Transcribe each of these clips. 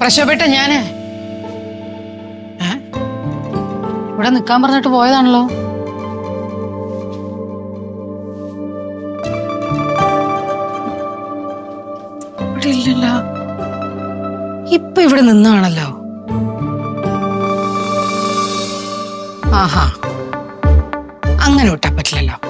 പ്രശോഭേട്ട ഞാൻ? ഇവിടെ നിക്കാൻ പറഞ്ഞിട്ട് പോയതാണല്ലോ. ഇപ്പൊ ഇവിടെ നിന്നാണല്ലോ. ആഹാ. അങ്ങനെ വിട്ടാ പറ്റില്ലല്ലോ.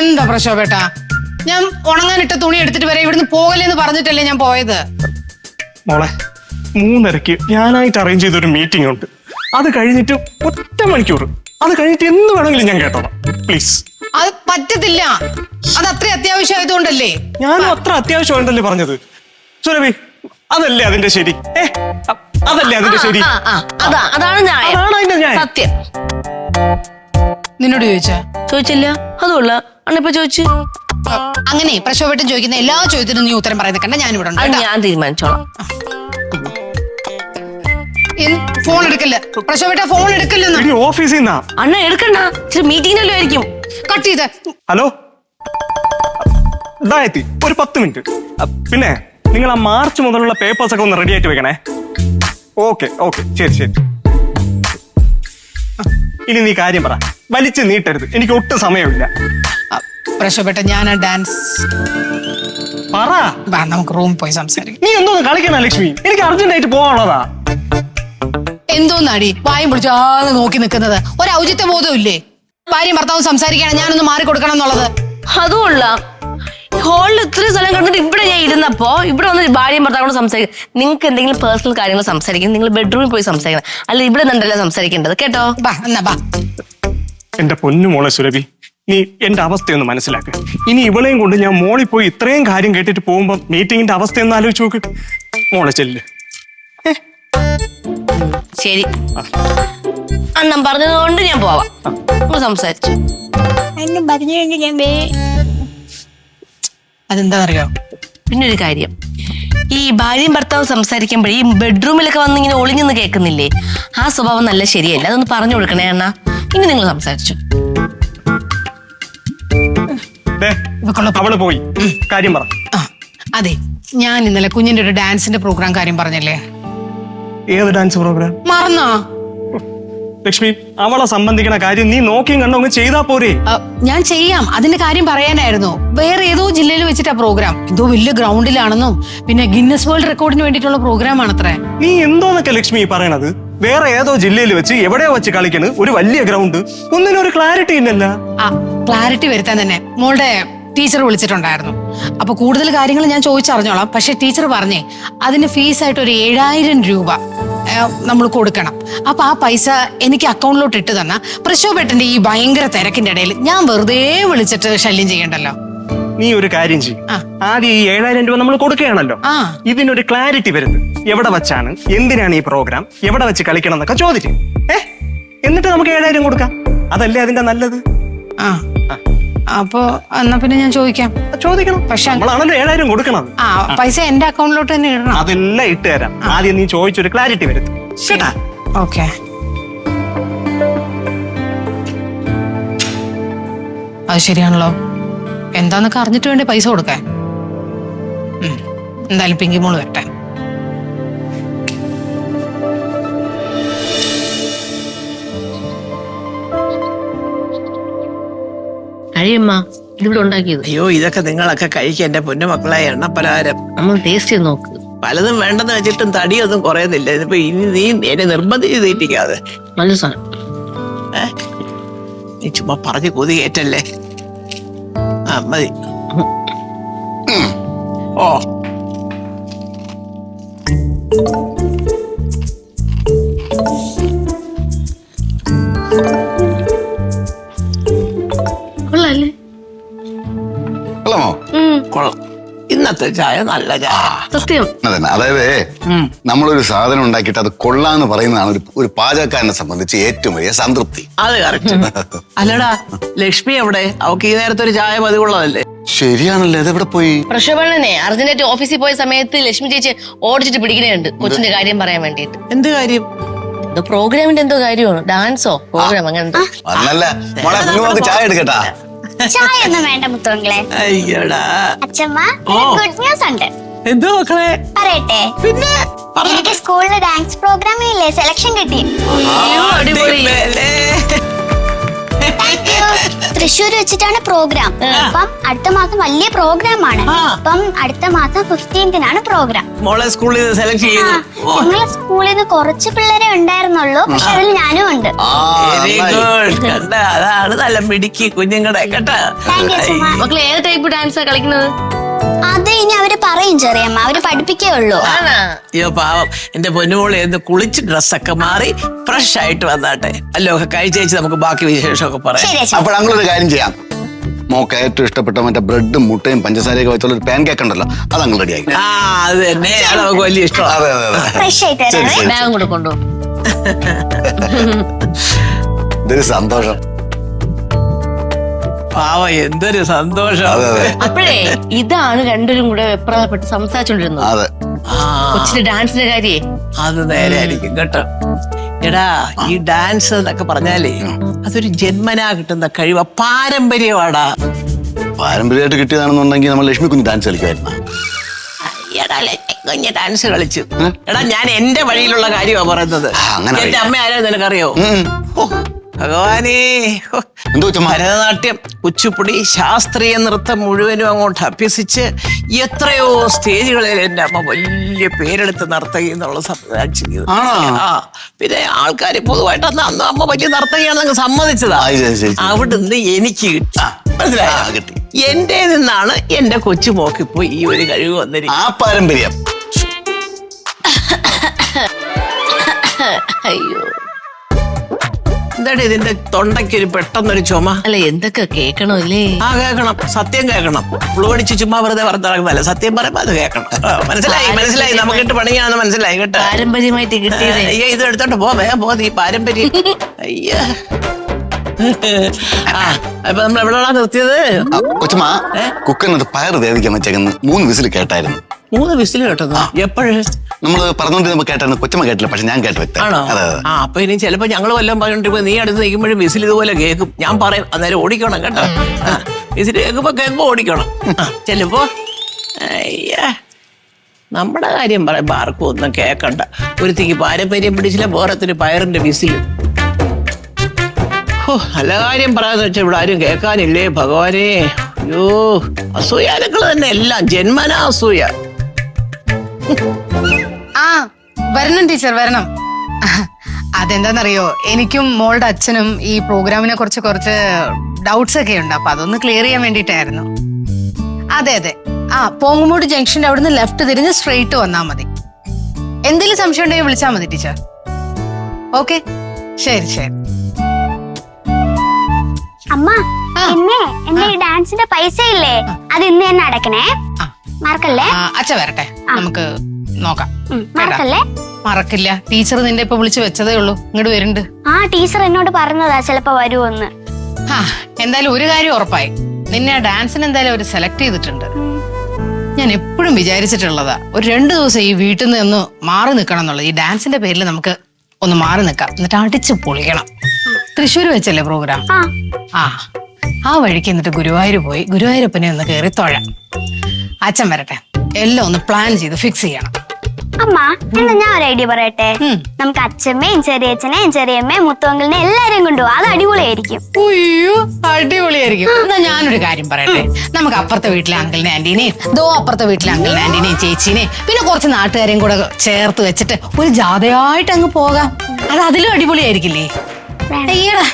എന്താ പ്രശോഭേട്ട ഞാൻ ഉണങ്ങാനിട്ട തുണി എടുത്തിട്ട് വരെ ഇവിടുന്ന് പോകലെന്ന് പറഞ്ഞിട്ടല്ലേ ഞാൻ പോയത്? മോളെ മൂന്നരക്ക് ഞാനായിട്ട് അറേഞ്ച് ചെയ്തൊരു മീറ്റിംഗ് ഉണ്ട്. അത് കഴിഞ്ഞിട്ട് ഒറ്റ മണിക്കൂർ അത് കഴിഞ്ഞിട്ട് എന്ത് വേണമെങ്കിലും ഞാൻ കേട്ടോളാം. പ്ലീസ് അത് പറ്റത്തില്ല. അത് അത്ര അത്യാവശ്യമായതുകൊണ്ടല്ലേ? ഞാനും അത്ര അത്യാവശ്യം ഉണ്ടല്ലേ പറഞ്ഞത്. സുരഭി അതല്ലേ അതിന്റെ ശരി? ഏ അതല്ലേ അതിന്റെ ശരി? അതാണ് ഞാൻ അതാണ് അതിന്റെ ഞാൻ സത്യം. നിന്നോട് ചോദിച്ചാ? ചോദിച്ചില്ല. അതുകൊള്ള. അണിപ്പോ ചോദിച്ചു. അങ്ങനെ പ്രശോഭേട്ടൻ ചോദിക്കുന്ന എല്ലാ ചോദ്യത്തിനും നീ ഉത്തരം പറയുന്നത് കണ്ട ഞാനിവിടെ ഉണ്ട് അത് കേട്ടാ. ഞാൻ തീരുമാനിച്ചോളാം. എൻ- ഫോൺ എടുക്കല്ല? പ്രശോഭേട്ട ഫോൺ എടുക്കല്ലെന്ന്. ഇനി ഓഫീസിൽ നിന്നാ. അണ്ണ എടുക്കണ്ട. ഇച്ചിരി മീറ്റിംഗിനല്ലോ ആയിരിക്കും. കട്ട് ചെയ്ത്. ഹലോ? ഇതാ എത്തി. ഒരു പത്ത് മിനിറ്റ്. അ, പിന്നെ നിങ്ങൾ ആ മാർച്ച് മുതലുള്ള പേപ്പേഴ്സ് ഒക്കെ ഒന്ന് റെഡി ആയിട്ട് വെക്കണേ. Okay okay. ശരി ശരി. ഇനി നീ കാര്യം പറ. വലിച്ചു നീട്ടരുത്. എനിക്ക് ഒട്ടും സമയമില്ല. ആ, ഞാൻ ഡാൻസ് പറ. വാ നമുക്ക് റൂമിൽ പോയി സംസാരിക്കാം. നീ എന്തോന്ന് കളിക്കണ ലക്ഷ്മി? എനിക്ക് അർജന്റ് ആയിട്ട് പോകാനുള്ളതാ എന്തോന്നാടി? വായും പിടിച്ച് ആകെ നോക്കി നിൽക്കുന്നത്. ഒരു ഔചിത്യ ബോധം ഇല്ലേ ഭാര്യയും ഭർത്താവും സംസാരിക്കുകയാണ് ഞാനൊന്ന് മാറി കൊടുക്കണം എന്നുള്ളത് അതുകൊള്ള ഹോളിൽ ഇത്രയും സ്ഥലം കണ്ടിട്ട് ഇവിടെ ഞാൻ ഇരുന്നപ്പോ ഇവിടെ വന്ന് ഭാര്യയും ഭർത്താവോട് സംസാരിക്കും. നിങ്ങൾക്ക് എന്തെങ്കിലും പേഴ്സണൽ കാര്യങ്ങൾ സംസാരിക്കും നിങ്ങൾ ബെഡ്റൂമിൽ പോയി സംസാരിക്കണം. അല്ല ഇവിടെ നിന്നല്ല സംസാരിക്കേണ്ടത്. കേട്ടോ? ബാ എന്നാ ബാ എന്റെ പൊന്നു മോളെ സുരഭി നീ എന്റെ അവസ്ഥയൊന്ന് മനസ്സിലാക്ക്. ഇനി ഇവളെയും കൊണ്ട് ഞാൻ മോളിൽ പോയി ഇത്രയും കാര്യം കേട്ടിട്ട് പോകുമ്പോ മീറ്റിംഗിന്റെ അവസ്ഥ ഒന്ന് ആലോചിച്ച് നോക്ക്. മോളെ ചെല്ല്. ശരി. അന്നം പറഞ്ഞതുകൊണ്ട് ഞാൻ പോവാം. സംസാരിച്ചു. അതെന്താ അറിയോ പിന്നെ ഒരു കാര്യം. ഈ ഭാര്യയും ഭർത്താവും സംസാരിക്കുമ്പോഴേ ഈ ബെഡ്റൂമിലൊക്കെ വന്ന് ഇങ്ങനെ ഒളിഞ്ഞെന്ന് കേൾക്കുന്നില്ലേ? ആ സ്വഭാവം നല്ല ശരിയല്ല? അതൊന്ന് പറഞ്ഞു കൊടുക്കണേ അണ്ണ. ഇനി നിങ്ങൾ സംസാരിച്ചു. അവൾ പോയി. കാര്യം പറ. അതെ. ഞാൻ ഇന്നലെ കുഞ്ഞിന്റെ ഒരു ഡാൻസിന്റെ പ്രോഗ്രാം കാര്യം പറഞ്ഞല്ലേ? ഏത് ഡാൻസ് പ്രോഗ്രാം? മറന്നോ? ലക്ഷ്മി അവളെ സംബന്ധിക്കുന്ന കാര്യം നീ നോക്കിയും കണ്ടോ അങ്ങ് ചെയ്താ പോരെ. ഞാൻ ചെയ്യാം. അതിന്റെ കാര്യം പറയാനായിരുന്നു. വേറെ ഏതോ ജില്ലയിൽ വെച്ചിട്ടാ പ്രോഗ്രാം എന്തോ വലിയ ഗ്രൗണ്ടിലാണെന്നും പിന്നെ ഗിന്നസ് വേൾഡ് റെക്കോർഡിന് വേണ്ടിയിട്ടുള്ള പ്രോഗ്രാം ആണത്രേ. നീ എന്തോന്നൊക്കെ ലക്ഷ്മി പറയണത്? വേറെ ഏതോ ജില്ലയിൽ വെച്ച് എവിടെയോ വെച്ച് കളിക്കണ് ഒരു വലിയ ഗ്രൗണ്ട്. ഒന്നിനും ഒരു ക്ലാരിറ്റി ഇല്ലല്ല. ആ ക്ലാരിറ്റി വരുത്താൻ തന്നെ. മോളുടെ ടീച്ചർ വിളിച്ചിട്ടുണ്ടായിരുന്നു. അപ്പൊ കൂടുതൽ കാര്യങ്ങൾ ഞാൻ ചോദിച്ചറിഞ്ഞോളാം. പക്ഷെ ടീച്ചർ പറഞ്ഞേ അതിന് ഫീസായിട്ട് ഒരു ഏഴായിരം രൂപ. നമ്മൾ കൊടുക്കണം. അപ്പൊ ആ പൈസ എനിക്ക് അക്കൗണ്ടിലോട്ട് ഇട്ട് തന്ന. പ്രശോഭട്ടന്റെ ഈ ഭയങ്കര തിരക്കിന്റെ ഇടയിൽ ഞാൻ വെറുതെ വിളിച്ചിട്ട് ശല്യം ചെയ്യണ്ടല്ലോ? നീ ഒരു കാര്യം ചെയ്യും. ആദ്യം ഈ ഏഴായിരം രൂപ നമ്മൾ കൊടുക്കുകയാണല്ലോ. ഇതിനൊരു ക്ലാരിറ്റി വരുന്നത് എവിടെ വെച്ചാണ് എന്തിനാണ് ഈ പ്രോഗ്രാം എവിടെ വെച്ച് കളിക്കണം എന്നൊക്കെ ചോദിച്ചു. ഏ? എന്നിട്ട് നമുക്ക് ഏഴായിരം കൊടുക്കാം. അതല്ലേ അതിന്റെ നല്ലത്? ആ. അപ്പോ എന്നാ പിന്നെ ഞാൻ ചോദിക്കാം. ചോദിക്കണം. പക്ഷെ നമ്മളാണല്ലോ ഏഴായിരം കൊടുക്കണം. ആ പൈസ എന്റെ അക്കൗണ്ടിലോട്ട് തന്നെ ഇടണം. അതെല്ലാം ഇട്ട് തരാം. ആദ്യം നീ ചോദിച്ചൊരു ക്ലാരിറ്റി വരുത്തും. കേട്ടാ? ഓക്കെ അത് ശരിയാണല്ലോ. എന്താന്നൊക്കെ അറിഞ്ഞിട്ട് വേണ്ടി പൈസ കൊടുക്കാൻ. എന്തായാലും പിങ്കിമോൾ വരട്ടെ. കഴിയമ്മ ഇതിവിടെ ഉണ്ടാക്കിയത്. അയ്യോ ഇതൊക്കെ നിങ്ങളൊക്കെ കഴിക്കുക എന്റെ പൊന്നു മക്കളായ എണ്ണപ്പലഹാരം. നമ്മൾ ടേസ്റ്റ് ചെയ്ത് നോക്ക്. പലതും വേണ്ടെന്ന് വെച്ചിട്ടും തടിയൊന്നും കുറയുന്നില്ല. ഇതിപ്പോ ഇനി നീ എന്നെ നിർബന്ധിച്ച് തീറ്റിക്കാതെ നല്ല സാധനം. ഏ? നീ ചുമ്മാ പറഞ്ഞു കൊതി കേറ്റല്ലേ? ആ മതി. ഓ. ഇന്നത്തെ ചായ നല്ല ചായ. സത്യം. അതന്നെ. അതായത് നമ്മളൊരു സാധനം ഉണ്ടാക്കിയിട്ട് അത് കൊള്ളാന്ന് പറയുന്നതാണ് ഒരു ഒരു പാചകക്കാരനെ സംബന്ധിച്ച് ഏറ്റവും വലിയ സംതൃപ്തി. അത് കറക്റ്റ് അല്ലടാ ലക്ഷ്മി എവിടെ? അവക്ക് ഈ നേരത്തെ ഒരു ചായ പതിവുള്ളതല്ലേ? ശരിയാണല്ലേ? അതെവിടെ പോയി? പ്രക്ഷോഭണനെ അർജന്റേറ്റ് ഓഫീസിൽ പോയ സമയത്ത് ലക്ഷ്മി ചേച്ചി ഓടിച്ചിട്ട് പിടിക്കണുണ്ട് കൊച്ചിന്റെ കാര്യം പറയാൻ വേണ്ടിട്ട് എന്ത് കാര്യം? പ്രോഗ്രാമിന്റെ എന്തോ കാര്യമാണ്? ഡാൻസോ? പ്രോഗ്രാം അങ്ങനെ മോളെ ചായ എടുക്കട്ടാ. ചായ ഒന്നും വേണ്ട അയ്യടാ. അച്ഛമ്മ ഓ. ഗുഡ് ന്യൂസ് ഉണ്ട്. എന്തോ മക്കളെ? പറയട്ടെ. പിന്നെ? എനിക്ക് സ്കൂളിലെ ഡാൻസ് പ്രോഗ്രാമിനില്ലേ സെലക്ഷൻ കിട്ടി. അയ്യോ, അടിപൊളി. അടിപൊളി തൃശ്ശൂർ വെച്ചിട്ടാണ് പ്രോഗ്രാം അപ്പം അടുത്ത മാസം വലിയ പ്രോഗ്രാം ആണ്. അപ്പം അടുത്ത മാസം ഫിഫ്റ്റീൻത്തിനാണ് പ്രോഗ്രാം മോളെ സ്കൂളിൽ നിന്ന് സെലക്ട് ചെയ്തു ഞങ്ങളെ സ്കൂളിൽ നിന്ന് കുറച്ച് പിള്ളേരെ ഉണ്ടായിരുന്നുള്ളൂ. പക്ഷെ അതിൽ ഞാനും ഉണ്ട്. അതാണ് നല്ല മിടുക്കി കുഞ്ഞുങ്ങളുടെ കേട്ടോ മക്കൾ ഏത് ടൈപ്പ് ഡാൻസാ കളിക്കുന്നത്? അത് ഇനി അവർ പറയും ചെറിയമ്മ. അവർ പഠിപ്പിക്കേ ഉള്ളൂ. അയ്യോ പാവം. എന്റെ പൊന്നുമോളെ എന്ന് കുളിച്ച് ഡ്രസ്സൊക്കെ മാറി ഫ്രഷ് ആയിട്ട് വന്നാട്ടെ. അല്ലോ കഴിച്ചേച്ച് നമുക്ക് ബാക്കി വിശേഷമൊക്കെ പറയാം. ശരി അപ്പോൾ അങ്ങനൊരു കാര്യം ചെയ്യാം. മോക്ക് ഏറ്റവും ഇഷ്ടപ്പെട്ട മറ്റേ ബ്രെഡും മുട്ടയും പഞ്ചസാരയൊക്കെ വെച്ചുള്ള ഒരു പാൻ കേക്ക് ഉണ്ടല്ലോ അത് അങ്ങ് റെഡിയാക്കി ആ അത് തന്നെ. അത് നമുക്ക് വലിയ ഇഷ്ടമാണ് അതെ അതെ അതെ. ഫ്രഷ് ആയിട്ട് ശരി, തരാവേ. ശരി. ബാഗും കൂടെ കൊണ്ടുപോകും ഇതൊരു സന്തോഷം. പാവം എന്തൊരു സന്തോഷം. അപ്പോഴേ ഇതാണ് രണ്ടുപേരും കൂടെ വെപ്രാളപ്പെട്ട് സംസാരിച്ചോണ്ടിരുന്നത്. കൊച്ചിന്റെ ഡാൻസിന്റെ കാര്യേ. അത് നേരെ ആയിരിക്കും കേട്ടോ. എടാ ഈ ഡാൻസ് എന്നൊക്കെ പറഞ്ഞാലേ അതൊരു ജന്മനാ കിട്ടുന്ന കഴിവ് പാരമ്പര്യമാടാ. പാരമ്പര്യമായിട്ട് കിട്ടിയതാണെന്നുണ്ടെങ്കിൽ നമ്മൾ ലക്ഷ്മി കുഞ്ഞ് ഡാൻസ് കളിക്കുമായിരുന്നു. കുഞ്ഞ ഡാൻസ് കളിച്ചു. എടാ ഞാൻ എന്റെ വഴിയിലുള്ള കാര്യമാ പറയുന്നത്. എന്റെ അമ്മ ആരാ നിനക്കറിയോ? ഓ, ഭഗവാനേ. എന്തോ ഭരതനാട്യം കുച്ചിപ്പുടി ശാസ്ത്രീയ നൃത്തം മുഴുവനും അങ്ങോട്ട് അഭ്യസിച്ച് എത്രയോ സ്റ്റേജുകളിൽ എന്റെ അമ്മ വലിയ പേരെടുത്ത് നർത്തകി എന്നുള്ള സംവിധാനം? ആ പിന്നെ ആൾക്കാർ പൊതുവായിട്ട് അന്ന് അന്ന് അമ്മ വലിയ നർത്തകിയാണെന്ന് സമ്മതിച്ചതാ. അവിടുന്ന് എനിക്ക് കിട്ടി. ആ, കിട്ടി. എന്റെ നിന്നാണ് എന്റെ കൊച്ചുമോക്കിപ്പോ ഈ ഒരു കഴിവ് വന്നിരിക്കുന്നത്. ആ പാരമ്പര്യം. അയ്യോ. എന്താണ് ഇതിന്റെ തൊണ്ടയ്ക്ക് ഒരു പെട്ടെന്നൊരു ചുമ? അല്ല എന്തൊക്കെ കേക്കണമല്ലേ ആ കേക്കണം. സത്യം കേൾക്കണം പുളുവടിച്ച് ചുമ്മാ വെറുതെ പറഞ്ഞിറങ്ങുന്നല്ല സത്യം പറയുമ്പോ അത് കേക്കണം. മനസ്സിലായി? മനസ്സിലായി? നമുക്കിട്ട് പണിയാണെന്ന് മനസ്സിലായി കേട്ടോ. പാരമ്പര്യമായിട്ട് കിട്ടിയതേ. അയ്യോ ഇത് എടുത്തോണ്ട് പോ വേഗം പോ നീ പാരമ്പര്യം. അയ്യ. അപ്പൊ നമ്മൾ എവിടെയാണ് നിർത്തിയത്? കൊച്ചുമാ കൊച്ചുമ്മ കുക്കറിനകത്ത് പയർ വേദിക്കാൻ വെച്ചേക്കുന്നത്. മൂന്ന് വിസിൽ കേട്ടായിരുന്നു. മൂന്ന് വിസിൽ കേട്ടത്? എപ്പോഴ്? നമ്മൾ പറഞ്ഞുകൊണ്ടിരുന്നപ്പോ കേട്ടാണ് കൊച്ചമ്മ കേട്ടില്ല പക്ഷെ ഞാൻ കേട്ടു വ്യക്തം. ആണോ? ആ അപ്പൊ ഇനി ചിലപ്പോ ഞങ്ങൾ വല്ലതും പറഞ്ഞോണ്ടിരിക്കുമ്പോ നീ അടുത്ത് നിൽക്കുമ്പോഴും വിസിൽ ഇതുപോലെ കേൾക്കും. ഞാൻ പറയും അന്നേരം ഓടിക്കണം കേട്ടോ. വിസിൽ കേൾക്കുമ്പോ കേൾക്കുമ്പോ ഓടിക്കണം. ചെല്ലുമ്പോ നമ്മുടെ കാര്യം പറയുമ്പോ ആർക്കും ഒന്നും കേക്കണ്ട. ഒരുത്തിക്ക് പാരമ്പര്യം പിടിച്ചില്ല പോരത്തിന് പയറിന്റെ വിസിൽ ഓ നല്ല കാര്യം പറയാന്ന് വെച്ചാൽ ഇവിടെ ആരും കേൾക്കാനില്ലേ ഭഗവാനെ. അയ്യോ അസൂയാലുക്കൾ തന്നെ എല്ലാം ജന്മനാ അസൂയ. ആ വരണം ടീച്ചർ വരണം. അതെന്താണെന്നറിയോ എനിക്കും മോളുടെ അച്ഛനും ഈ പ്രോഗ്രാമിനെ കുറിച്ച് കുറച്ച് ഡൗട്ട്സ് ഒക്കെ ഉണ്ട്. അപ്പൊ അതൊന്ന് ക്ലിയർ ചെയ്യാൻ വേണ്ടിയിട്ടായിരുന്നു. അതെ അതെ. ആ പോങ്ങുമൂട് ജംഗ്ഷന്റെ അവിടുന്ന് ലെഫ്റ്റ് തിരിഞ്ഞ് സ്ട്രെയിറ്റ് വന്നാൽ മതി. എന്തെങ്കിലും സംശയം ഉണ്ടെങ്കിൽ വിളിച്ചാൽ മതി ടീച്ചർ. ഓക്കെ ശരി ശരി. അമ്മ എന്നെ എന്റെ ഡാൻസിന്റെ പൈസ ഇല്ലേ അത് ഇന്ന് തന്നെ അടക്കണേ. മറക്കല്ലേ? അച്ഛ വരട്ടെ. നമുക്ക് നോക്കാം. മറക്കല്ലേ? മറക്കില്ല. ടീച്ചർ നിന്റെ ഇപ്പൊ വിളിച്ചു വെച്ചതേ ഉള്ളൂ. ഇങ്ങോട്ട് വരുന്നുണ്ട് ആ ടീച്ചർ എന്നോട് പറഞ്ഞതാ ചിലപ്പോ വരുമെന്ന് ആ എന്തായാലും ഒരു കാര്യം ഉറപ്പായി. നിന്നെ ആ ഡാൻസിന് എന്തായാലും അവർ സെലക്ട് ചെയ്തിട്ടുണ്ട്. ഞാൻ എപ്പോഴും വിചാരിച്ചിട്ടുള്ളതാ. ഒരു രണ്ടു ദിവസം ഈ വീട്ടിൽ നിന്ന് ഒന്ന് മാറി നിൽക്കണം എന്നുള്ളത്. ഈ ഡാൻസിന്റെ പേരിൽ നമുക്ക് ഒന്ന് മാറി നിൽക്കാം. എന്നിട്ട് അടിച്ച് പൊളിക്കണം. തൃശ്ശൂർ വെച്ചല്ലേ പ്രോഗ്രാം? ആ. ആ. ആ വഴിക്ക് എന്നിട്ട് ഗുരുവായൂർ പോയി. ഗുരുവായൂരപ്പനെ ഒന്ന് കയറി തൊഴാം. അച്ഛൻ വരട്ടെ. എല്ലാം ഒന്ന് പ്ലാൻ ചെയ്ത് ഫിക്സ് ചെയ്യണം. അമ്മ എന്നാ ഞാൻ ഒരു ഐഡിയ പറയട്ടെ. നമുക്ക് അച്ഛമ്മയും ചെറിയച്ഛനെയും ചെറിയമ്മയും മുത്തുവങ്കിളിനെ എല്ലാരെയും കൊണ്ടുപോകും അത് അടിപൊളിയായിരിക്കും. ഉയ്യോ അടിപൊളിയായിരിക്കും. എന്നാ ഞാനൊരു കാര്യം പറയട്ടെ. നമുക്ക് അപ്പുറത്തെ വീട്ടിലെ അങ്കിളിനെ ആന്റീനെയും ദോ അപ്പുറത്തെ വീട്ടിലെ അങ്കിളിനെ ആന്റീനെയും ചേച്ചീനെയും പിന്നെ കുറച്ച് നാട്ടുകാരെയും കൂടെ ചേർത്ത് വെച്ചിട്ട് ഒരു ജാഥയായിട്ട് അങ്ങ് പോകാം. അത് അതിലും അടിപൊളിയായിരിക്കില്ലേ. അയ്യടാ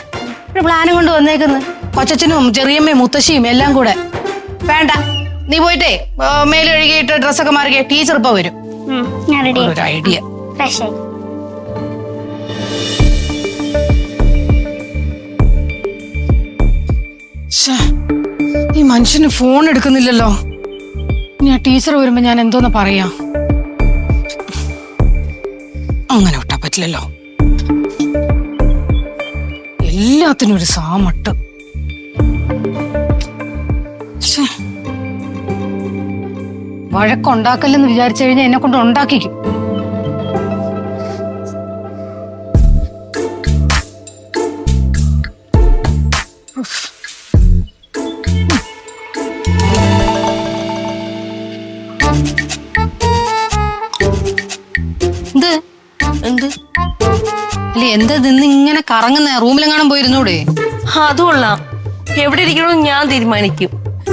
ഒരു പ്ലാനും കൊണ്ട് വന്നേക്കുന്നു. കൊച്ചച്ഛനും ചെറിയമ്മയും മുത്തശ്ശിയും എല്ലാം കൂടെ. വേണ്ട. നീ പോയിട്ടേ മേലൊഴുകിയിട്ട് മേൽ കഴുകിയിട്ട് ഡ്രസ്സൊക്കെ മാറിക്കേ ടീച്ചർ ഇപ്പൊ വരും. ഞാൻ റെഡി ഒരു ഐഡിയ ഫ്രഷ് ആയി. ശ്ശേ, ഈ മനുഷ്യന് ഫോൺ എടുക്കുന്നില്ലല്ലോ. ഇനി ആ ടീച്ചർ വരുമ്പോ ഞാൻ എന്തോന്ന് പറയാ? അങ്ങനെ വിട്ടാ പറ്റില്ലല്ലോ. എല്ലാത്തിനും ഒരു സാമട്ട്. വഴക്കുണ്ടാക്കല്ലെന്ന് വിചാരിച്ചു കഴിഞ്ഞാൽ എന്നെ കൊണ്ട് ഉണ്ടാക്കിക്കും. എന്ത്? അല്ല എന്താ നിന്ന് ഇങ്ങനെ കറങ്ങുന്ന? റൂമിലെങ്ങാനും പോയിരുന്നൂടെ? അതുകൊള്ളാം എവിടെ ഇരിക്കണമെന്ന് ഞാൻ തീരുമാനിക്കും.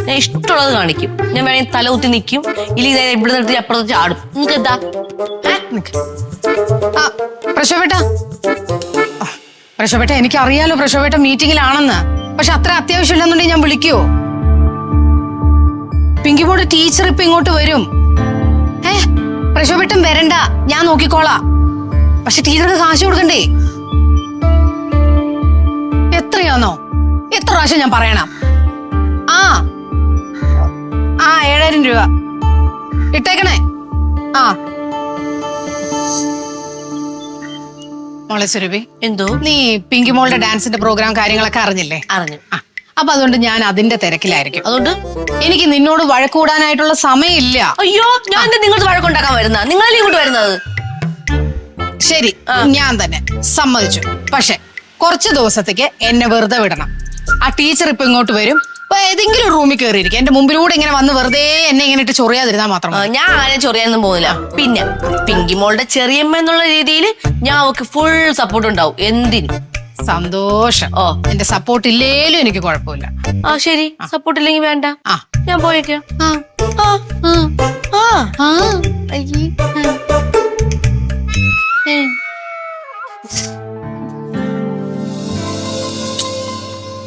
ഞാൻ ഇഷ്ടമുള്ളത് കാണിക്കും. ഞാൻ വേണമെങ്കിൽ തല കുത്തി നിൽക്കും ഇല്ലെങ്കിൽ ദേ ഇവിടെ നിർത്തി അപ്പുറത്ത് ചാടും നിങ്ങൾക്ക് എന്താ? പ്രശോപേട്ട പ്രശോഭേട്ട. എനിക്ക് അറിയാലോ പ്രശോപേട്ട മീറ്റിംഗിലാണെന്ന് പക്ഷെ അത്ര അത്യാവശ്യമില്ലെന്നുണ്ടെങ്കിൽ ഞാൻ വിളിക്കുവോ? പിങ്കിമോട് ടീച്ചർ ഇപ്പൊ ഇങ്ങോട്ട് വരും. ഏ പ്രശോഭേട്ടൻ വരണ്ട. ഞാൻ നോക്കിക്കോളാം. പക്ഷെ ടീച്ചർക്ക് കാശ് കൊടുക്കണ്ടേ? എത്രയാണോ എത്ര പ്രാവശ്യം ഞാൻ പറയണം. ആ ആ ഏഴായിരം രൂപ. ഇട്ടേക്കണേ. ആ. മോളെ സുരഭി എന്തോ? നീ പിങ്കി മോളുടെ ഡാൻസിന്റെ പ്രോഗ്രാം കാര്യങ്ങളൊക്കെ അറിഞ്ഞില്ലേ? അറിഞ്ഞു. ആ. അപ്പൊ അതുകൊണ്ട് ഞാൻ അതിന്റെ തിരക്കിലായിരിക്കും. അതുകൊണ്ട്? എനിക്ക് നിന്നോട് വഴക്കൂടാനായിട്ടുള്ള സമയമില്ല. അയ്യോ ഞാൻ നിങ്ങൾക്ക് വഴക്കുണ്ടാക്കാൻ വരുന്ന നിങ്ങളല്ലേ ഇങ്ങോട്ട് വരുന്നത്? ശരി ഞാൻ തന്നെ സമ്മതിച്ചു. പക്ഷെ കുറച്ച് ദിവസത്തേക്ക് എന്നെ വെറുതെ വിടണം. ആ ടീച്ചർ ഇപ്പൊ ഇങ്ങോട്ട് വരും. അപ്പൊ ഏതെങ്കിലും റൂമിൽ കയറിയിരിക്കും എന്റെ മുമ്പിലൂടെ ഇങ്ങനെ വന്ന് വെറുതെ എന്നെ ഇങ്ങനെ ഇട്ട് ചൊറിയാതിരുന്നാ മാത്രം ആ, മതി. ഞാൻ ആരെ ചൊറിയാനൊന്നും പോകുന്നില്ല. പിന്നെ പിങ്കി മോളുടെ ചെറിയമ്മ എന്നുള്ള രീതിയിൽ ഞാൻ അവക്ക് ഫുൾ സപ്പോർട്ട് ഉണ്ടാവും. എന്തിനും? സന്തോഷം. ഓ. എന്റെ സപ്പോർട്ട് ഇല്ലേലും എനിക്ക് കുഴപ്പമില്ല. ആ ശരി. സപ്പോർട്ട് ഇല്ലെങ്കിൽ വേണ്ട. ആ. ഞാൻ പോയേക്കാം. ആ. ആ. ആ. ആ. അയ്യേ.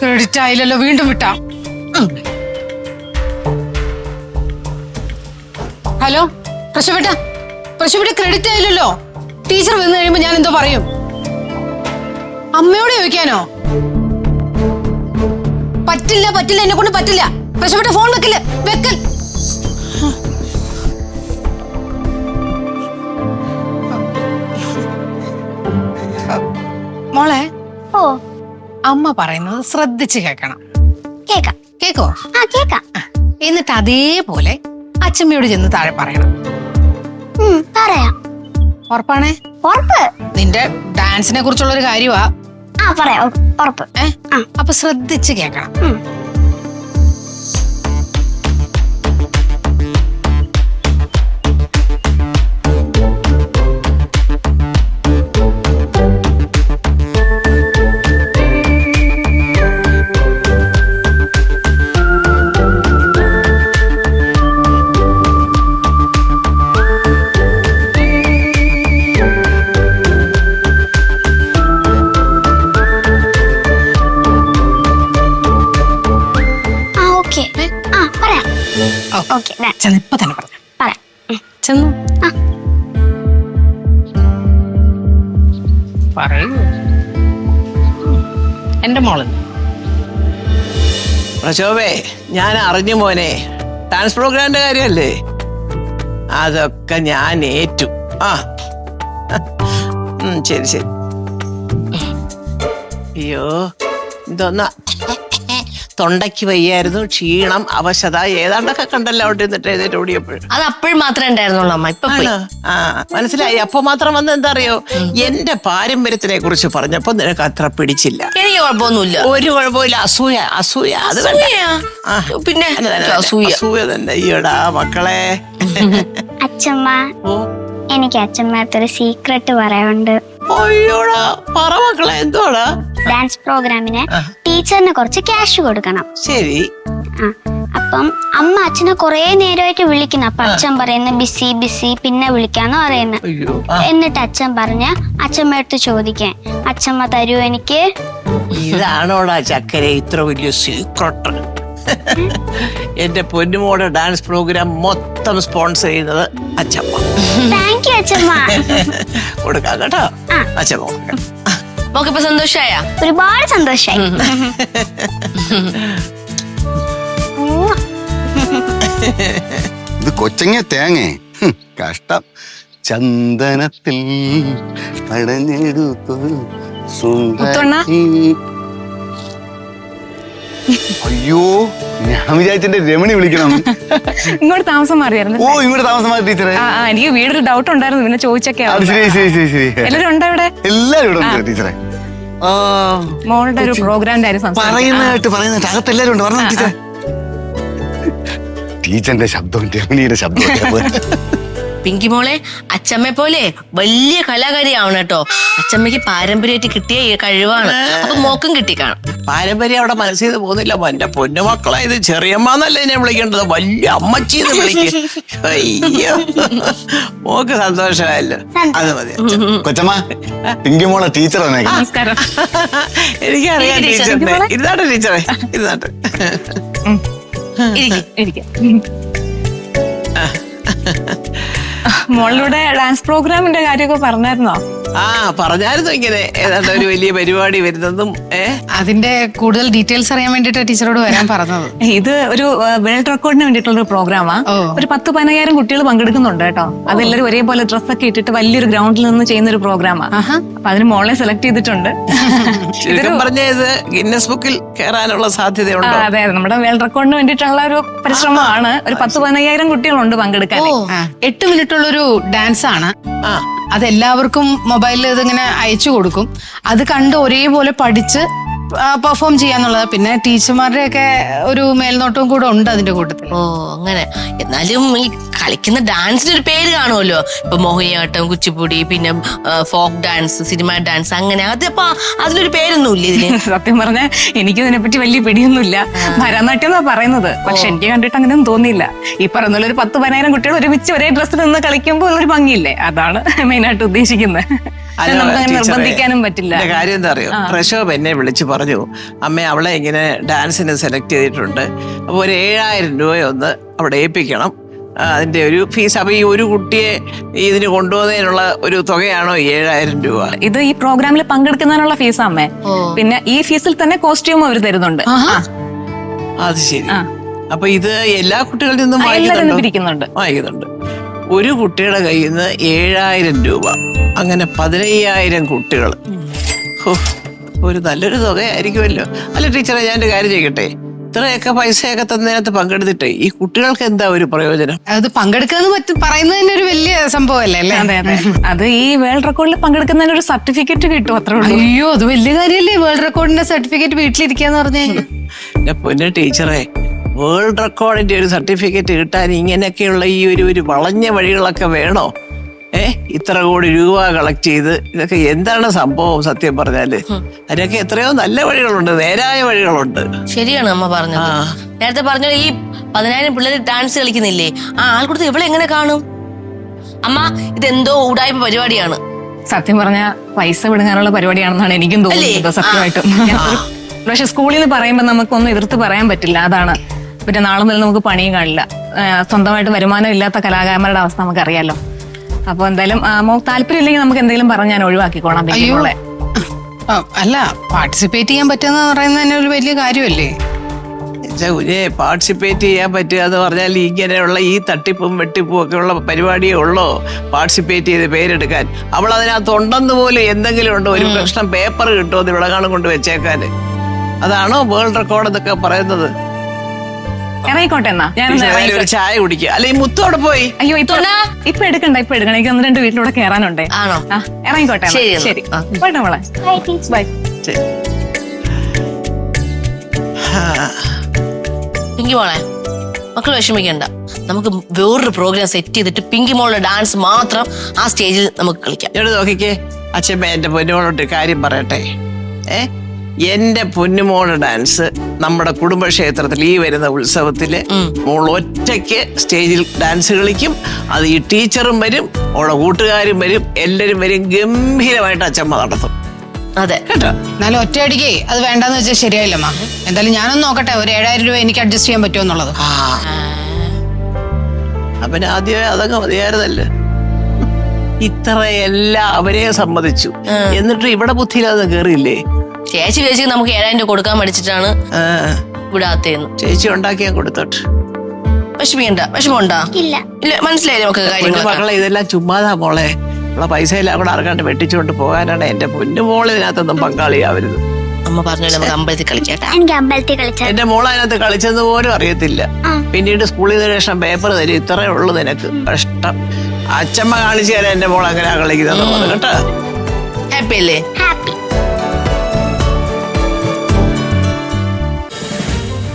ക്രെഡിറ്റ് ആയില്ലല്ലോ വീണ്ടും വിട്ടാ. ഹലോ പ്രശ്നപ്പെട്ട പ്രശ്നപ്പെട്ട ക്രെഡിറ്റ് ആയില്ലല്ലോ. ടീച്ചർ വന്നു കഴിയുമ്പോ ഞാൻ എന്തോ പറയും. അമ്മയോട് ചോദിക്കാനോ? പറ്റില്ല പറ്റില്ല എന്നെ കൊണ്ട് പറ്റില്ല. പ്രശ്നപ്പെട്ട ഫോൺ വെക്കില്ല വെക്കൽ. മോളെ ഓ. അമ്മ പറയുന്നത് ശ്രദ്ധിച്ച് കേൾക്കണം. കേക്കാം. കേക്കോ? ആ കേക്കാം. എന്നിട്ട് അതേപോലെ അച്ഛമ്മയോട് ചെന്ന് താഴെ പറയണം. ഉം, പറയാം. ഉറപ്പാണേ? ഉറപ്പ്. നിന്റെ ഡാൻസിനെ കുറിച്ചുള്ള ഒരു കാര്യമാ ആ പറയാം. ഉ- ഉറപ്പ്. ഏ? ആ. അപ്പൊ ശ്രദ്ധിച്ച് കേക്കണം ഉം. ചെന്ന് ഇപ്പൊ തന്നെ പറഞ്ഞു പറയാം. ഉം. ചെന്നു. ആ. പറയൂ. എന്റെ മോൾ. പ്രശോഭേ ഞാൻ അറിഞ്ഞു മോനെ. ഡാൻസ് പ്രോഗ്രാമിന്റെ കാര്യമല്ലേ അതൊക്കെ ഞാൻ ഏറ്റു. ആ. ഉം, ശരി ശരി. അയ്യോ എന്തോന്നാ തൊണ്ടയ്ക്ക് വയ്യായിരുന്നു ക്ഷീണം അവശത ഏതാണ്ടൊക്കെ കണ്ടല്ലോ അവിടെ നിന്നിട്ട് എഴുന്നേറ്റ് ഓടിയപ്പോഴും അത് അപ്പോഴും മാത്രമേ ഉണ്ടായിരുന്നുള്ളൂ അമ്മ. ഇപ്പൊ പോയി. ആ മനസ്സിലായി. അപ്പൊ മാത്രം വന്ന് എന്താ അറിയോ എന്റെ പാരമ്പര്യത്തിനെ കുറിച്ച് പറഞ്ഞപ്പോ നിനക്ക് അത്ര പിടിച്ചില്ല. എനിക്ക് കുഴപ്പമൊന്നുമില്ല. ഒരു കുഴപ്പമില്ല അസൂയ അസൂയ. അത് വേണ്ട. അസൂയയാ? ആ. പിന്നെ അസൂയ. അസൂയ തന്നെ. ഈടാ മക്കളെ. അച്ഛമ്മ ഓ. എനിക്ക് അച്ഛമ്മയടുത്തൊരു സീക്രട്ട് പറയാനുണ്ട്. അയ്യോടാ പറ മക്കളെ എന്തോടാ ഡാൻസ് പ്രോഗ്രാമിന്. ടീച്ചറിന് കുറച്ച് ക്യാഷ് കൊടുക്കണം. ശരി. ആ അപ്പം അമ്മ അച്ഛനെ കുറേ നേരമായിട്ട് വിളിക്കുന്നു. അപ്പൊ അച്ഛൻ പറയുന്ന ബിസി ബിസി പിന്നെ വിളിക്കാന്ന് പറയുന്നത് അയ്യോ എന്നിട്ട് അച്ഛൻ പറഞ്ഞ അച്ഛമ്മ അടുത്ത് ചോദിക്കാൻ അച്ഛമ്മ തരൂ എനിക്ക്. ഇതാണോടാ ചക്കരെ ഇത്ര വലിയ സീക്രട്ട് എന്റെ പൊന്നുമോടെ ഡാൻസ് പ്രോഗ്രാം മൊത്തം സ്പോൺസർ ചെയ്യുന്നത് അച്ഛമ്മ താങ്ക് യു അച്ഛമ്മ കൊടുക്കാം കേട്ടോ. അച്ഛമ്മ കൊടുക്കാം. മോക്കിപ്പോ സന്തോഷായ? ഒരുപാട് സന്തോഷായി. ഉം. ഇത് കൊച്ചങ്ങ തേങ്ങേ. കഷ്ടം. ചന്ദനത്തിൽ പടഞ്ഞെടുത്തു സുന്ദരി അയ്യോ ഞാൻ വിചാരിച്ചെന്റെ രമണി വിളിക്കണം. ഇങ്ങോട്ട് താമസം മാറിയായിരുന്നു. ഓ ഇങ്ങോട്ട് താമസം മാറി ടീച്ചറെ. എനിക്ക് വീടൊരു ഡൗട്ട് ഉണ്ടായിരുന്നു. പിന്നെ ചോദിച്ചൊക്കെ എല്ലാരും ഉണ്ടോ ഇവിടെ? എല്ലാരും ഇവിടെ ടീച്ചറെ. ആ, മോളുടെ ഒരു പ്രോഗ്രാമിന്റെ കാര്യം സംസാരിക്കാം. പറയുന്ന കേട്ട് പറയുന്ന കേട്ട്. ഉണ്ട്. പറഞ്ഞ ടീച്ചറെ. ടീച്ചറിന്റെ ശബ്ദം രമണിയുടെ ശബ്ദം. പിങ്കി മോളെ അച്ചമ്മയെ പോലെ വലിയ കലാകാരിയാവണം കേട്ടോ അച്ചമ്മയ്ക്ക് പാരമ്പര്യമായിട്ട് കിട്ടിയ ഈ കഴിവാണ്. അപ്പൊ മോക്കും കിട്ടി കിട്ടിക്കാണും പാരമ്പര്യം അവിടെ മനസ്സിൽ നിന്ന് പോകുന്നില്ല. എന്റെ പൊന്നുമക്കളെ ഇത് ചെറിയമ്മന്നല്ലേ ഞാൻ വിളിക്കേണ്ടത്. വലിയ അമ്മച്ചീന്ന് വിളിക്കും. അയ്യോ. മോക്ക് സന്തോഷമായല്ലോ. അത് മതി. കൊച്ചമ്മ പിങ്കിമോളെ ടീച്ചർ വന്നേക്കാം. നമസ്കാരം. എനിക്കറിയാം. ടീച്ചറിനെ. ഇരുന്നാട്ടെ ടീച്ചറെ. ഇരുന്നാട്ടെ. ഇരിക്കും. ഇരിക്കാം. മോളിലൂടെ ഡാൻസ് പ്രോഗ്രാമിന്റെ കാര്യമൊക്കെ പറഞ്ഞായിരുന്നോ? ആ പറഞ്ഞായിരുന്നു ഇങ്ങനെ. ഏതാണ്ട് ഒരു വലിയ പരിപാടി വരുന്നതും ഏ? അതിന്റെ കൂടുതൽ ഡീറ്റെയിൽസ് അറിയാൻ വേണ്ടിട്ട് ടീച്ചറോട് വരാൻ പറഞ്ഞത്. ഇത് ഒരു വേൾഡ് റെക്കോർഡിന് വേണ്ടിയിട്ടുള്ള ഒരു പ്രോഗ്രാമാ. ഓ. ഒരു പത്ത് പതിനായിരം കുട്ടികൾ പങ്കെടുക്കുന്നുണ്ട് കേട്ടോ. അതെല്ലാവരും ഒരേപോലെ ഡ്രസ്സൊക്കെ ഇട്ടിട്ട് വലിയൊരു ഗ്രൗണ്ടിൽ നിന്ന് ചെയ്യുന്ന ഒരു പ്രോഗ്രാമാ. ആഹാ. അപ്പൊ അതിന് മോളെ സെലക്ട് ചെയ്തിട്ടുണ്ട്. ചുരുക്കം പറഞ്ഞ ഇത് ഗിന്നസ് ബുക്കിൽ കയറാനുള്ള ആ, സാധ്യതയുണ്ടോ അതെ അതെ. നമ്മുടെ വേൾഡ് റെക്കോർഡിന് വേണ്ടിയിട്ടുള്ള ഒരു പരിശ്രമമാണ്. ഒരു പത്ത് പതിനയ്യായിരം കുട്ടികളുണ്ട് പങ്കെടുക്കാൻ ഓ എട്ട് മിനിറ്റ് ഉള്ളൊരു ഡാൻസ് ആണ് അതെല്ലാവർക്കും മൊബൈലിൽ ഇതിങ്ങനെ അയച്ചു കൊടുക്കും. അത് കണ്ട് ഒരേപോലെ പഠിച്ച് പെർഫോം ചെയ്യാന്നുള്ളത് പിന്നെ ടീച്ചർമാരുടെ ഒക്കെ ഒരു മേൽനോട്ടവും കൂടെ ഉണ്ട് അതിന്റെ കൂട്ടത്തിൽ ഓ അങ്ങനെ. എന്നാലും ഈ കളിക്കുന്ന ഡാൻസിന് ഒരു പേര് കാണുമല്ലോ. ഇപ്പൊ മോഹിനിയാട്ടം കുച്ചിപ്പുടി പിന്നെ ഫോക്ക് ഡാൻസ് സിനിമ ഡാൻസ് അങ്ങനെ. അതിപ്പോ അതിലൊരു പേരൊന്നും ഇല്ല ഇതിന് സത്യം പറഞ്ഞ എനിക്ക് ഇതിനെപ്പറ്റി വലിയ പിടിയൊന്നുമില്ല. ഭരതനാട്യം എന്നാ പറയുന്നത്. പക്ഷെ എനിക്ക് കണ്ടിട്ട് അങ്ങനെയൊന്നും തോന്നിയില്ല. ഈ പറഞ്ഞ ഒരു പത്ത് പതിനായിരം കുട്ടികൾ ഒരുമിച്ച് ഒരേ ഡ്രസ്സിൽ നിന്ന് കളിക്കുമ്പോൾ ഒരു ഭംഗിയില്ലേ? അതാണ് മെയിനായിട്ട് ഉദ്ദേശിക്കുന്നത്. നമുക്ക് നിർബന്ധിക്കാനും പറ്റില്ല. കാര്യം എന്താ അറിയോ? പ്രശോഭ എന്നെ വിളിച്ച് പറഞ്ഞു അമ്മ അവളെ ഇങ്ങനെ ഡാൻസിന് സെലക്ട് ചെയ്തിട്ടുണ്ട്. അപ്പോൾ ഒരു ഏഴായിരം രൂപയൊന്ന് അവിടെ ഏൽപ്പിക്കണം. അതിന്റെ ഒരു ഫീസ് അപ്പൊ ഈ ഒരു കുട്ടിയെ ഇതിന് കൊണ്ടുപോകുന്നതിനുള്ള ഒരു തുകയാണോ ഈ ഏഴായിരം രൂപ? ഇത് ഈ പ്രോഗ്രാമിൽ പങ്കെടുക്കുന്നതിനുള്ള ഫീസ് അമ്മേ. പിന്നെ ഈ ഫീസിൽ തന്നെ കോസ്റ്റ്യൂം അവർ തരുന്നുണ്ട്. അത് ശരി. അപ്പൊ ഇത് എല്ലാ കുട്ടികളിൽ നിന്നും വാങ്ങിക്കുന്നുണ്ട്? വാങ്ങിക്കുന്നുണ്ട്. ഒരു കുട്ടിയുടെ കയ്യിൽ നിന്ന് ഏഴായിരം രൂപ. അങ്ങനെ പതിനയ്യായിരം കുട്ടികൾ ഒരു നല്ലൊരു തുകയായിരിക്കുമല്ലോ. അല്ല ടീച്ചറെ ഞാൻ ഒരു കാര്യം ചെയ്യട്ടെ ഇത്രയൊക്കെ പൈസയൊക്കെ തന്നതിനകത്ത് പങ്കെടുത്തിട്ട് ഈ കുട്ടികൾക്ക് എന്താ ഒരു പ്രയോജനം? അത് പങ്കെടുക്കാന്ന് പറ്റും പറയുന്നത് തന്നെ ഒരു വലിയ സംഭവമല്ലേ അല്ലേ? അതെ അതെ. അത് ഈ വേൾഡ് റെക്കോർഡിൽ പങ്കെടുക്കുന്നതിന് ഒരു സർട്ടിഫിക്കറ്റ് കിട്ടും അത്ര ഉള്ളൂ. അയ്യോ അത് വലിയ കാര്യമല്ലേ? വേൾഡ് റെക്കോർഡിന്റെ സർട്ടിഫിക്കറ്റ് വീട്ടിലിരിക്കാന്ന് പറഞ്ഞേ. എന്റെ പൊന്നെ ടീച്ചറെ വേൾഡ് റെക്കോർഡിന്റെ ഒരു സർട്ടിഫിക്കറ്റ് കിട്ടാൻ ഇങ്ങനെയൊക്കെയുള്ള ഈ ഒരു ഒരു വളഞ്ഞ വഴികളൊക്കെ വേണോ? ഏ? ഇത്ര കോടി രൂപ കളക്ട് ചെയ്ത് ഇതൊക്കെ എന്താണ് സംഭവം സത്യം പറഞ്ഞാൽ? അതിനൊക്കെ എത്രയോ നല്ല വഴികളുണ്ട് നേരായ വഴികളുണ്ട്. ശരിയാണ് അമ്മ പറഞ്ഞത്. നേരത്തെ പറഞ്ഞ ഈ പതിനായിരം പിള്ളേർ ഡാൻസ് കളിക്കുന്നില്ലേ? ആ ആൾക്കൂടത്ത് ഇവിടെ എങ്ങനെ കാണും? അമ്മ ഇതെന്തോ ഊടായ്മ പരിപാടിയാണ്. സത്യം പറഞ്ഞ പൈസ വിടുങ്ങാനുള്ള പരിപാടിയാണെന്നാണ് എനിക്കും തോന്നുന്നത്? സത്യമായിട്ടും. പക്ഷെ സ്കൂളിൽ നിന്ന് പറയുമ്പോൾ നമുക്കൊന്നും എതിർത്ത് പറയാൻ പറ്റില്ല അതാണ്. പിന്നെ നാളെ മുതൽ നമുക്ക് പണിയും കാണില്ല. സ്വന്തമായിട്ട് വരുമാനം ഇല്ലാത്ത കലാകാരന്മാരുടെ അവസ്ഥ നമുക്കറിയാലോ. അപ്പൊ എന്തായാലും ആ, മോൾക്ക് താല്പര്യം ഇല്ലെങ്കിൽ നമുക്ക് എന്തെങ്കിലും പറഞ്ഞു ഞാൻ ഒഴിവാക്കിക്കോളാം അയ്യോ. പിങ്കിമോളെ. ആ, അല്ല പാർട്ടിസിപ്പേറ്റ് ചെയ്യാൻ പറ്റുന്ന പറയുന്നത് തന്നെ ഒരു വലിയ കാര്യമല്ലേ? കുഞ്ഞെ പാർട്ടിസിപ്പേറ്റ് ചെയ്യാൻ പറ്റുക എന്ന് പറഞ്ഞാൽ ഇങ്ങനെയുള്ള ഈ തട്ടിപ്പും വെട്ടിപ്പും ഒക്കെ ഉള്ള പരിപാടിയേ ഉള്ളോ? പാർട്ടിസിപ്പേറ്റ് ചെയ്ത് പേരെടുക്കാൻ. അവൾ അതിനകത്ത് ഉണ്ടെന്ന് പോലും എന്തെങ്കിലും ഉണ്ടോ? ഒരു പ്രശ്നം പേപ്പർ കിട്ടുമോ എന്ന് ഇവിടെ കാണും കൊണ്ട് വെച്ചേക്കാൻ. അതാണോ വേൾഡ് റെക്കോർഡ് എന്നൊക്കെ പറയുന്നത്? ഇറങ്ങിക്കോട്ടെ എന്നാ. ഞാൻ ഒരു ചായ കുടിക്കുക അല്ലെ ഈ മുത്തു അവിടെ പോയി. അയ്യോ ഇപ്പൊ ഇപ്പൊ എടുക്കണ്ട ഇപ്പൊ എടുക്കണം എനിക്ക് ഒന്ന് രണ്ട് വീട്ടിലൂടെ കയറാനുണ്ടേ ആണോ? ആ, ഇറങ്ങിക്കോട്ടെ ശരി. പോട്ടെ മോളെ. ബൈ പിങ്കി മോളെ മക്കൾ വിഷമിക്കണ്ട. നമുക്ക് വേറൊരു പ്രോഗ്രാം സെറ്റ് ചെയ്തിട്ട് പിങ്കി മോളുടെ ഡാൻസ് മാത്രം ആ സ്റ്റേജിൽ നമുക്ക് കളിക്കാം. ഇങ്ങോട്ട് നോക്കിക്കേ. അച്ഛമ്മ എന്റെ പൊന്നുമോളോട്ട് കാര്യം പറയട്ടെ. ഏ? എന്റെ പൊന്നുമോളുടെ ഡാൻസ് നമ്മുടെ കുടുംബക്ഷേത്രത്തിൽ ഈ വരുന്ന ഉത്സവത്തിൽ മോൾ ഒറ്റയ്ക്ക് സ്റ്റേജിൽ ഡാൻസ് കളിക്കും. അത് ഈ ടീച്ചറും വരും ഓളെ കൂട്ടുകാരും വരും എല്ലാരും വരും ഗംഭീരമായിട്ട് അച്ഛമ്മ നടത്തും. അതെ. കേട്ടോ? എന്നാലും ഒറ്റയടിക്ക് അത് വേണ്ടെന്ന് വെച്ചാൽ ശരിയായില്ല മാ. എന്തായാലും ഞാനൊന്ന് നോക്കട്ടെ ഒരു ഏഴായിരം രൂപ എനിക്ക് അഡ്ജസ്റ്റ് ചെയ്യാൻ പറ്റുമോ എന്നുള്ളത്. അവന് ആദ്യമേ അതങ്ങ് മതിയായിരുന്നല്ലേ? ഇത്രയെല്ലാം അവരെ സമ്മതിച്ചു. എന്നിട്ട് ഇവിടെ ബുദ്ധിയിലത് കേറിയില്ലേ ചേച്ചി ചേച്ചി നമുക്ക് ഏഴായിരം രൂപ കൊടുക്കാൻ പഠിച്ചിട്ടാണ് ആ. വിടാത്തേന്ന്. ചേച്ചി ഉണ്ടാക്കിയാ കൊടുത്തോട്ട്. വിഷമിക്കണ്ട വിഷമമുണ്ടാ? ഇല്ല. ഇല്ല മനസ്സിലായില്ലേ നമുക്ക് പൊന്നു കാര്യങ്ങളൊക്കെ? മക്കളെ ഇതെല്ലാം ചുമ്മാതാ മോളെ. ഉള്ള പൈസ എല്ലാം കൂടെ ആർക്കാണ്ട് വെട്ടിച്ചുകൊണ്ട് പോകാനാണ് എന്റെ പൊന്നു മോൾ ഇതിനകത്തൊന്നും പങ്കാളിയാവരുത്. അമ്മ പറഞ്ഞല്ലോ നമുക്ക് അമ്പലത്തിൽ കളിക്കാട്ടാ എനിക്ക് അമ്പലത്തിൽ കളിച്ചാൽ എന്റെ മോൾ അതിനകത്ത് കളിച്ചെന്ന് പോലും അറിയത്തില്ല. പിന്നീട് സ്കൂളിൽ നിന്ന് ശേഷം പേപ്പർ തരും. ഇത്രേ ഉള്ളൂ നിനക്ക്. കഷ്ടം. അച്ഛമ്മ കാണിച്ചു തരാം എന്റെ മോൾ അങ്ങനെ കളിക്കുന്നത്. കേട്ടോ? ഹാപ്പി അല്ലേ? ഹാപ്പി